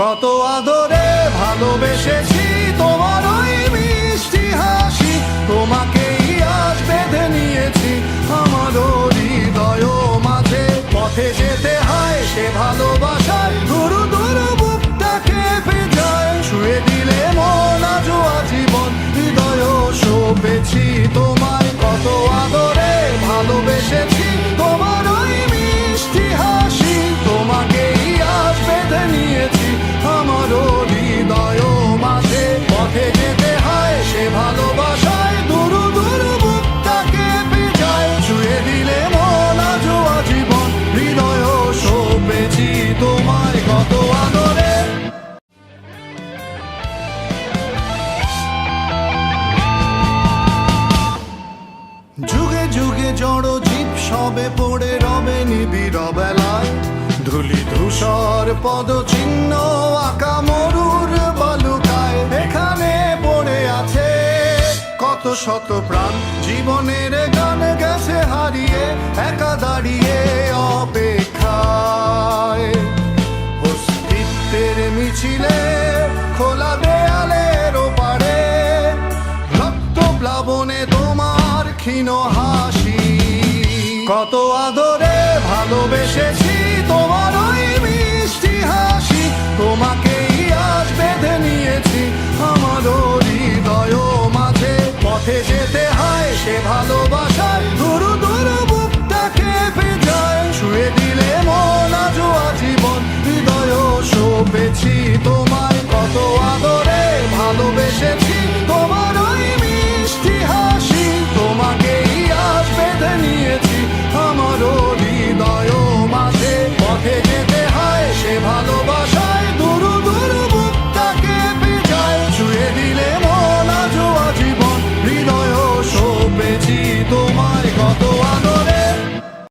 কত আদরে ভালোবেসেছি তোমার ওই মিষ্টি হাসি। তোমাকেই আজ বেঁধে নিয়েছি আমার হৃদয় মাঝে। পথে যেতে হয় সে ভালোবাসায় গুরু দুরু বুকটাকে যায়। ছুঁয়ে দিলে মন আজও আজীবন হৃদয় সপেছি তোমায়। যুগে জড় জীব সবে পড়ে রবে নিবিড় বেলায় ধুলি ধূসর পদ চিহ্ন আঁকা মরুর বালুকায় এখানে পড়ে আছে। কত শত প্রাণ জীবনের গান গেছে হারিয়ে, একা কত আদরে ভালোবেসে